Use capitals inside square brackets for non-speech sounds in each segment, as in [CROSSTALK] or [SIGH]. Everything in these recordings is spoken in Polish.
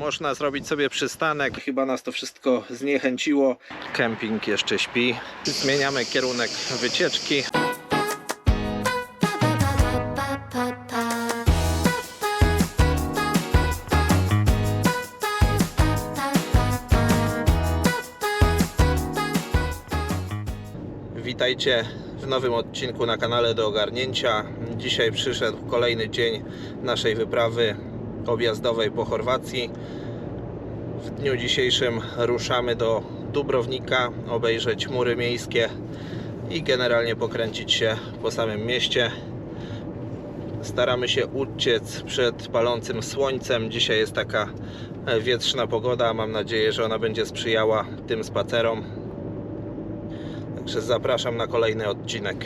Można zrobić sobie przystanek. Chyba nas to wszystko zniechęciło. Kemping jeszcze śpi. Zmieniamy kierunek wycieczki. Witajcie w nowym odcinku na kanale do ogarnięcia. Dzisiaj przyszedł kolejny dzień naszej wyprawy objazdowej po Chorwacji. W dniu dzisiejszym ruszamy do Dubrownika, obejrzeć mury miejskie i generalnie pokręcić się po samym mieście. Staramy się uciec przed palącym słońcem. Dzisiaj jest taka e, wietrzna pogoda. Mam nadzieję, że ona będzie sprzyjała tym spacerom. Także zapraszam na kolejny odcinek.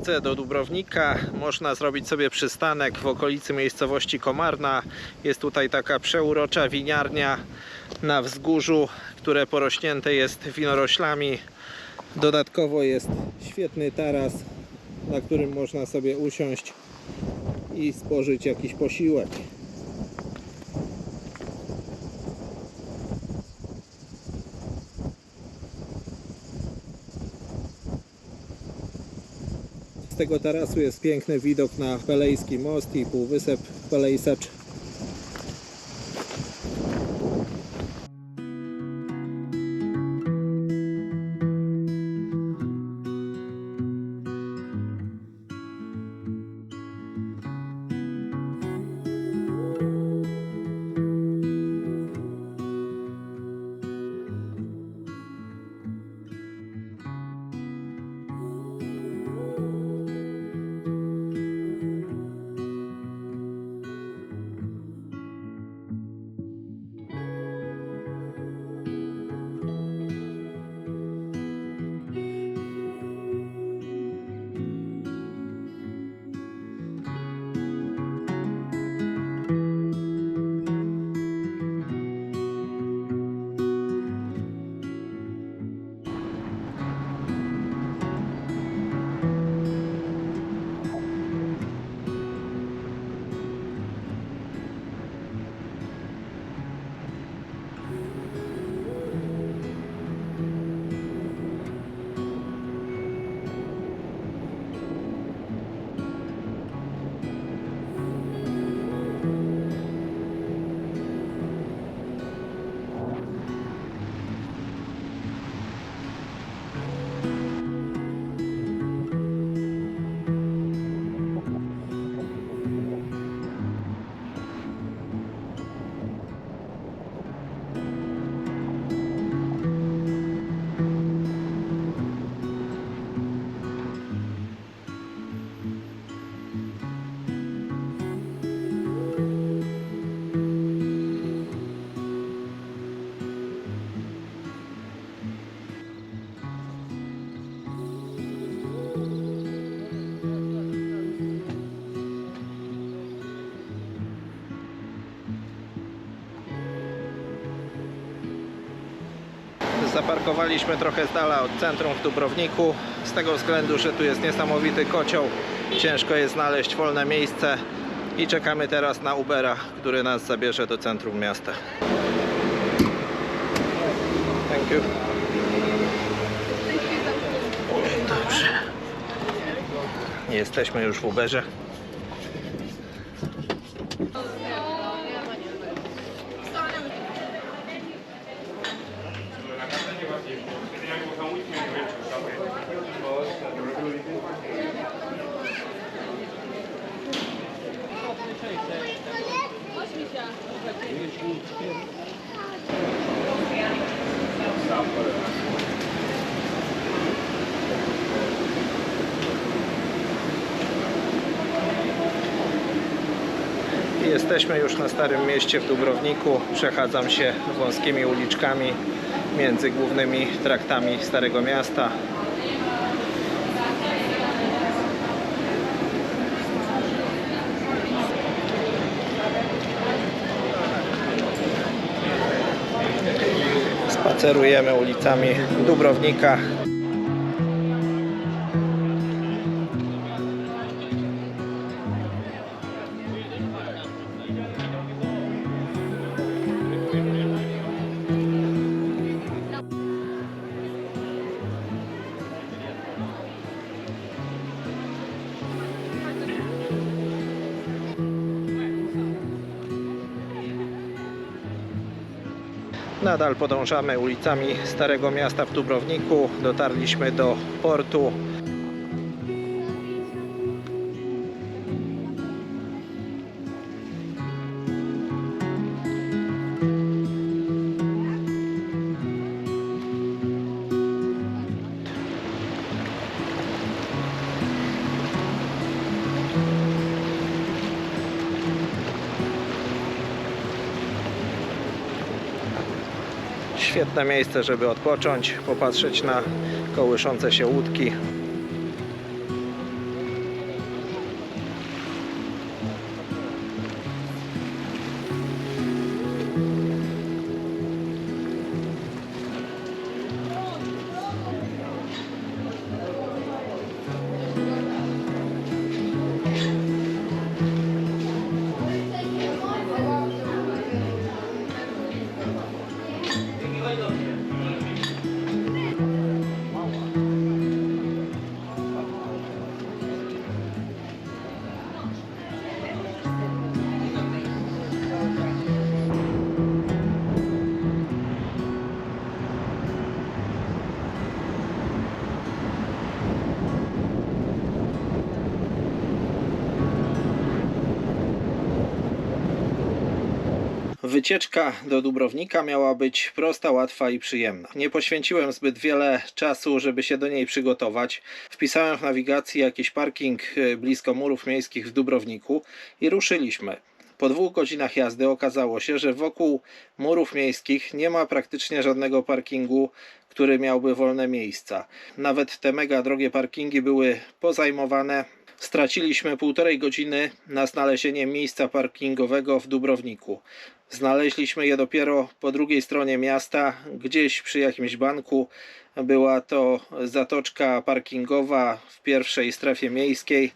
Drodze do Dubrownika można zrobić sobie przystanek w okolicy miejscowości Komarna. Jest tutaj taka przeurocza winiarnia na wzgórzu, które porośnięte jest winoroślami. Dodatkowo jest świetny taras, na którym można sobie usiąść i spożyć jakiś posiłek. Tego tarasu jest piękny widok na Pelejski Most i Półwysep Pelejsacz. Zaparkowaliśmy trochę z dala od centrum w Dubrowniku z tego względu, że tu jest niesamowity kocioł. Ciężko jest znaleźć wolne miejsce i czekamy teraz na Ubera, który nas zabierze do centrum miasta. Thank you. Dobrze. Jesteśmy już w Uberze. Jesteśmy już na Starym Mieście w Dubrowniku. Przechadzam się wąskimi uliczkami między głównymi traktami Starego Miasta. Spacerujemy ulicami Dubrownika. Nadal podążamy ulicami Starego Miasta w Dubrowniku. Dotarliśmy do portu. Świetne miejsce, żeby odpocząć, popatrzeć na kołyszące się łódki. Wycieczka do Dubrownika miała być prosta, łatwa i przyjemna. Nie poświęciłem zbyt wiele czasu, żeby się do niej przygotować. Wpisałem w nawigacji jakiś parking e, blisko murów miejskich w Dubrowniku i ruszyliśmy. Po dwóch godzinach jazdy okazało się, że wokół murów miejskich nie ma praktycznie żadnego parkingu, który miałby wolne miejsca. Nawet te mega drogie parkingi były pozajmowane. Straciliśmy półtorej godziny na znalezienie miejsca parkingowego w Dubrowniku. Znaleźliśmy je dopiero po drugiej stronie miasta, gdzieś przy jakimś banku. Była to zatoczka parkingowa w pierwszej strefie miejskiej.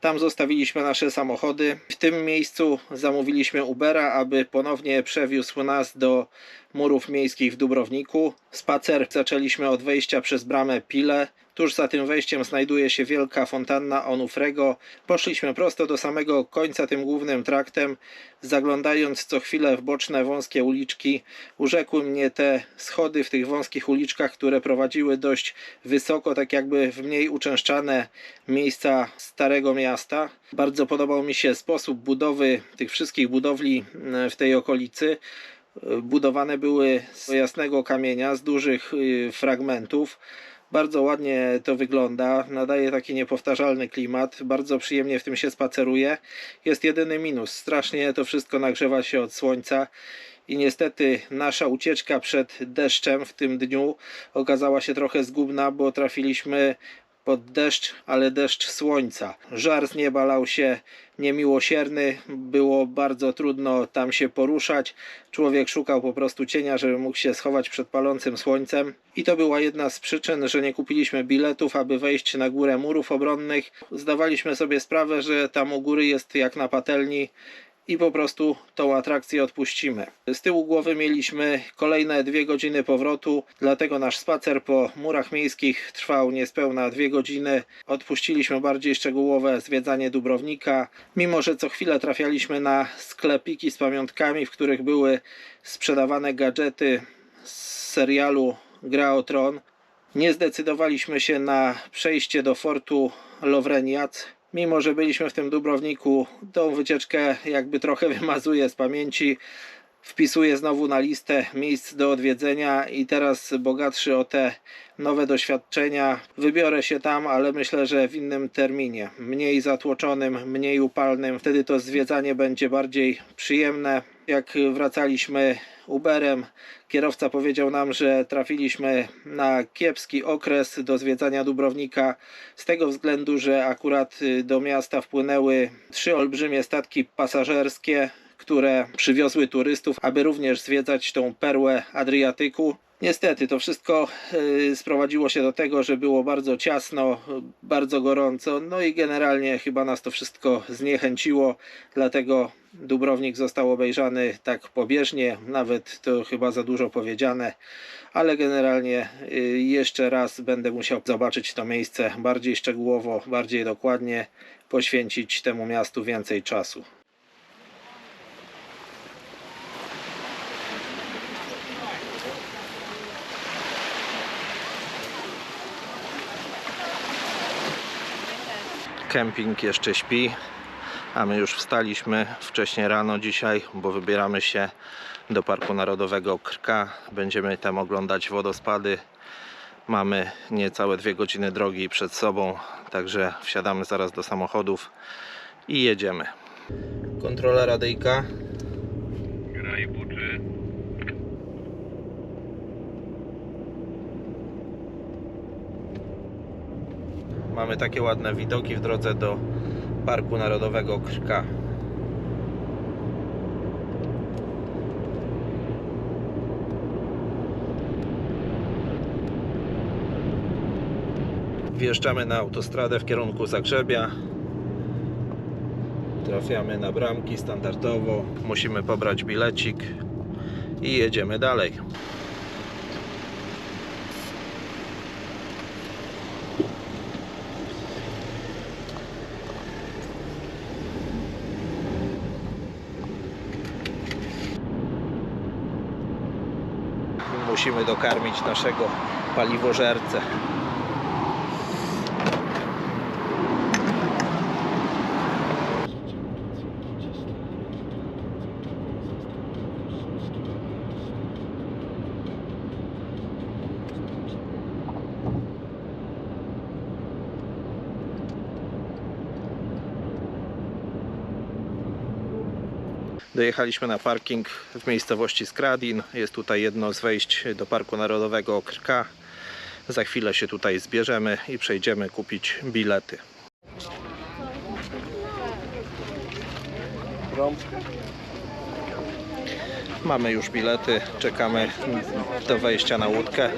Tam zostawiliśmy nasze samochody. W tym miejscu zamówiliśmy Ubera, aby ponownie przewiózł nas do murów miejskich w Dubrowniku. Spacer zaczęliśmy od wejścia przez bramę Pile. Tuż za tym wejściem znajduje się wielka fontanna Onufrego. Poszliśmy prosto do samego końca tym głównym traktem, zaglądając co chwilę w boczne wąskie uliczki. Urzekły mnie te schody w tych wąskich uliczkach, które prowadziły dość wysoko, tak jakby w mniej uczęszczane miejsca Starego Miasta. Bardzo podobał mi się sposób budowy tych wszystkich budowli e, w tej okolicy budowane były z jasnego kamienia, z dużych y, fragmentów. Bardzo ładnie to wygląda, nadaje taki niepowtarzalny klimat, bardzo przyjemnie w tym się spaceruje. Jest jedyny minus, strasznie to wszystko nagrzewa się od słońca i niestety nasza ucieczka przed deszczem w tym dniu okazała się trochę zgubna, bo trafiliśmy pod deszcz, ale deszcz słońca. Żar z nieba lał się niemiłosierny, było bardzo trudno tam się poruszać. Człowiek szukał po prostu cienia, żeby mógł się schować przed palącym słońcem. I to była jedna z przyczyn, że nie kupiliśmy biletów, aby wejść na górę murów obronnych. Zdawaliśmy sobie sprawę, że tam u góry jest jak na patelni i po prostu tą atrakcję odpuścimy. Z tyłu głowy mieliśmy kolejne dwie godziny powrotu, dlatego nasz spacer po murach miejskich trwał niespełna dwie godziny. Odpuściliśmy bardziej szczegółowe zwiedzanie Dubrownika, mimo że co chwilę trafialiśmy na sklepiki z pamiątkami, w których były sprzedawane gadżety z serialu Gra o Tron. Nie zdecydowaliśmy się na przejście do fortu Lowreniac, mimo że byliśmy w tym Dubrowniku, tą wycieczkę jakby trochę [LAUGHS] wymazuję z pamięci. Wpisuję znowu na listę miejsc do odwiedzenia i teraz bogatszy o te nowe doświadczenia. Wybiorę się tam, ale myślę, że w innym terminie. Mniej zatłoczonym, mniej upalnym. Wtedy to zwiedzanie będzie bardziej przyjemne. Jak wracaliśmy Uberem, kierowca powiedział nam, że trafiliśmy na kiepski okres do zwiedzania Dubrownika z tego względu, że akurat do miasta wpłynęły trzy olbrzymie statki pasażerskie które przywiozły turystów, aby również zwiedzać tą perłę Adriatyku. Niestety to wszystko y, sprowadziło się do tego, że było bardzo ciasno, bardzo gorąco, no i generalnie chyba nas to wszystko zniechęciło, dlatego Dubrownik został obejrzany tak pobieżnie, nawet to chyba za dużo powiedziane, ale generalnie y, jeszcze raz będę musiał zobaczyć to miejsce bardziej szczegółowo, bardziej dokładnie, poświęcić temu miastu więcej czasu. Kemping jeszcze śpi, a my już wstaliśmy wcześniej rano dzisiaj, bo wybieramy się do Parku Narodowego Krka. Będziemy tam oglądać wodospady. Mamy niecałe dwie godziny drogi przed sobą, także wsiadamy zaraz do samochodów i jedziemy. Kontrola radyjka. Mamy takie ładne widoki w drodze do Parku Narodowego Krka. Wjeżdżamy na autostradę w kierunku Zagrzebia. Trafiamy na bramki standardowo. Musimy pobrać bilecik i jedziemy dalej. Musimy dokarmić naszego paliwożercę. Dojechaliśmy na parking w miejscowości Skradin. Jest tutaj jedno z wejść do Parku Narodowego Krka. Za chwilę się tutaj zbierzemy i przejdziemy kupić bilety. Mamy już bilety, czekamy do wejścia na łódkę.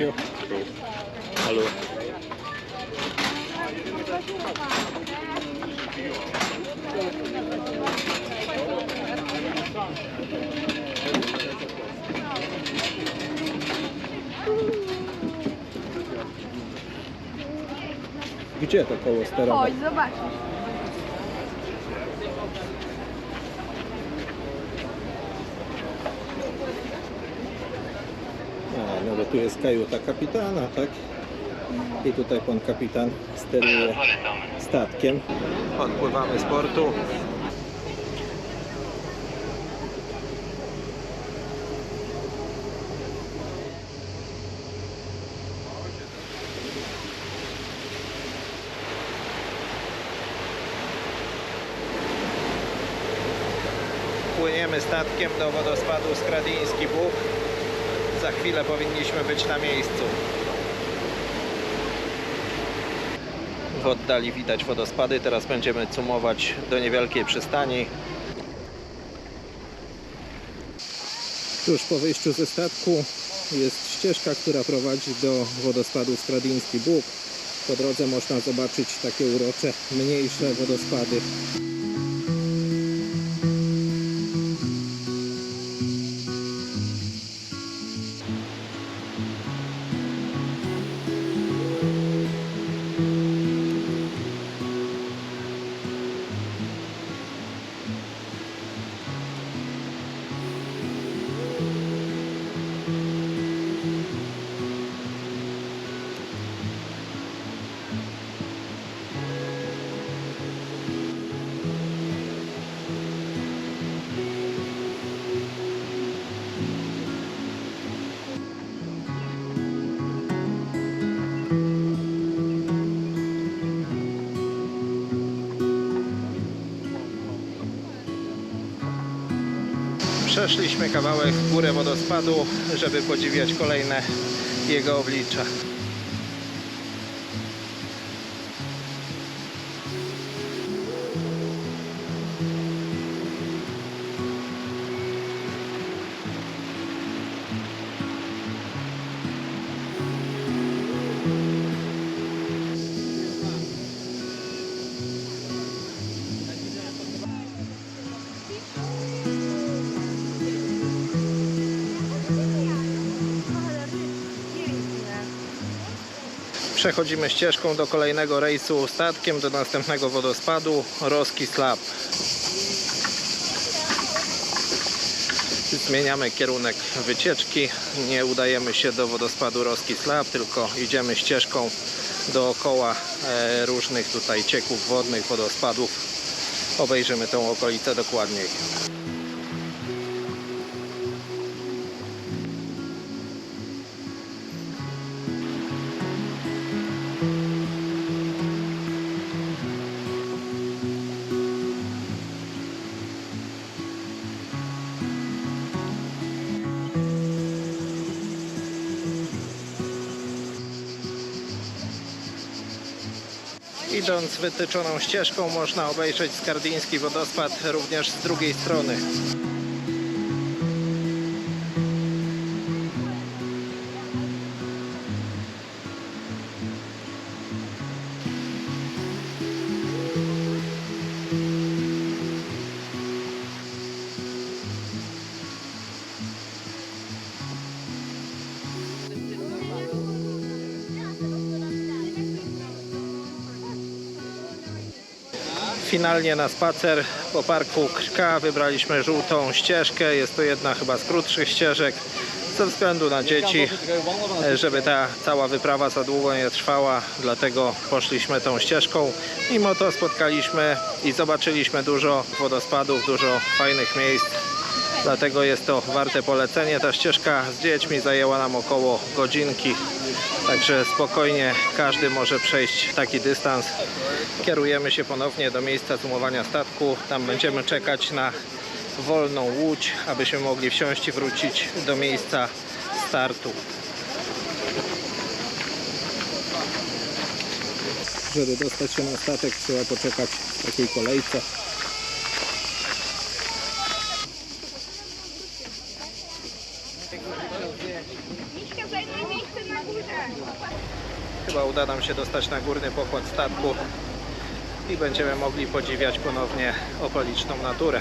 You. Hallo. Gdzie to koło sterowe? Chodź, zobaczysz. Tu jest kajuta kapitana, tak? I tutaj pan kapitan steruje statkiem. Odpływamy z portu. Płyniemy statkiem do wodospadu Skradiński Bóg. Za chwilę powinniśmy być na miejscu. W oddali widać wodospady. Teraz będziemy cumować do niewielkiej przystani. Tuż po wyjściu ze statku jest ścieżka, która prowadzi do wodospadu Skradiński Bóg. Po drodze można zobaczyć takie urocze, mniejsze wodospady. Przeszliśmy kawałek w górę wodospadu, żeby podziwiać kolejne jego oblicza. Przechodzimy ścieżką do kolejnego rejsu statkiem, do następnego wodospadu Roski Slab. Zmieniamy kierunek wycieczki. Nie udajemy się do wodospadu Roski Slab, tylko idziemy ścieżką dookoła e, różnych tutaj cieków wodnych, wodospadów. Obejrzymy tą okolicę dokładniej. Idąc wytyczoną ścieżką można obejrzeć skardyński wodospad również z drugiej strony. Finalnie na spacer po parku Krka wybraliśmy żółtą ścieżkę. Jest to jedna chyba z krótszych ścieżek ze względu na dzieci, żeby ta cała wyprawa za długo nie trwała, dlatego poszliśmy tą ścieżką. Mimo to spotkaliśmy i zobaczyliśmy dużo wodospadów, dużo fajnych miejsc. Dlatego jest to warte polecenie. Ta ścieżka z dziećmi zajęła nam około godzinki. Także spokojnie każdy może przejść taki dystans. Kierujemy się ponownie do miejsca zumowania statku. Tam będziemy czekać na wolną łódź, abyśmy mogli wsiąść i wrócić do miejsca startu. Żeby dostać się na statek trzeba poczekać w takiej kolejce. Miśka zajmuje miejsce na górze. Chyba uda nam się dostać na górny pokład statku i będziemy mogli podziwiać ponownie okoliczną naturę.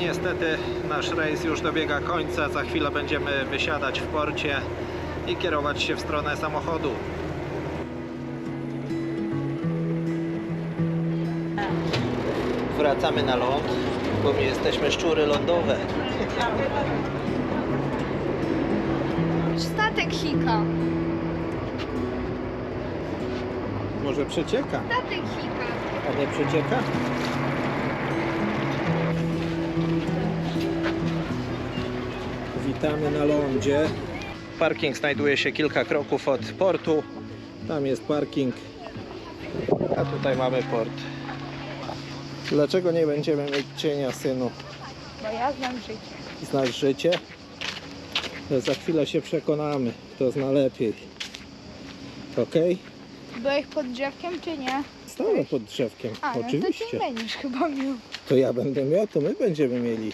Niestety nasz rejs już dobiega końca. Za chwilę będziemy wysiadać w porcie i kierować się w stronę samochodu. Wracamy na ląd, bo my jesteśmy szczury lądowe. Statek sika. Może przecieka, Statek sika. a nie przecieka? Witamy na lądzie. Parking znajduje się kilka kroków od portu. Tam jest parking, a tutaj mamy port. Dlaczego nie będziemy mieć cienia synu? Bo ja znam życie. Znasz życie? To za chwilę się przekonamy, kto zna lepiej. Ok? Byłeś pod drzewkiem czy nie? Stałem pod drzewkiem, A, no to oczywiście. ty będziesz chyba miał. To ja będę miał, to my będziemy mieli.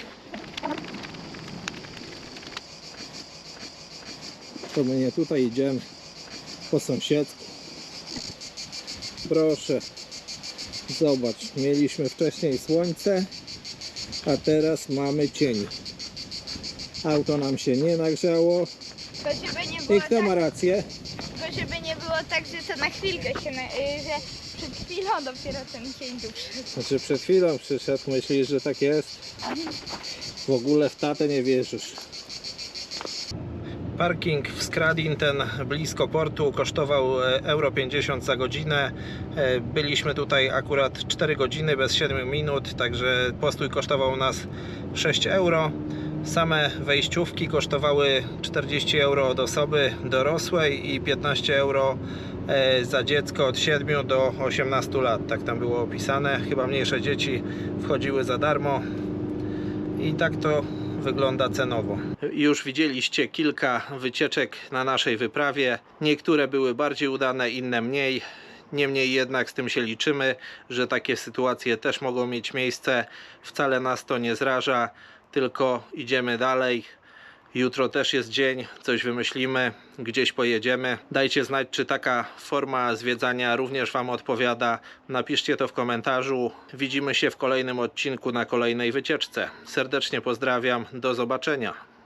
To my nie tutaj idziemy po sąsiedzku. Proszę, zobacz, mieliśmy wcześniej słońce, a teraz mamy cień. Auto nam się nie nagrzało. To żeby nie I było kto tak, ma rację? to żeby nie było tak, że to na chwilkę się, na, y, że przed chwilą dopiero ten cień tu przyszedł. Znaczy przed chwilą przyszedł, myślisz, że tak jest? W ogóle w tatę nie wierzysz. Parking w Skradin, ten blisko portu, kosztował e, euro 50 za godzinę. E, Byliśmy tutaj akurat 4 godziny bez 7 minut, także postój kosztował nas 6 euro. Same wejściówki kosztowały 40 euro od osoby dorosłej i 15 euro e, za dziecko od 7 do 18 lat. Tak tam było opisane. Chyba mniejsze dzieci wchodziły za darmo. I tak to wygląda cenowo. Już widzieliście kilka wycieczek na naszej wyprawie. Niektóre były bardziej udane, inne mniej. Niemniej jednak z tym się liczymy, że takie sytuacje też mogą mieć miejsce. Wcale nas to nie zraża, tylko idziemy dalej. Jutro też jest dzień, coś wymyślimy, gdzieś pojedziemy. Dajcie znać, czy taka forma zwiedzania również Wam odpowiada. Napiszcie to w komentarzu. Widzimy się w kolejnym odcinku na kolejnej wycieczce. Serdecznie pozdrawiam, do zobaczenia.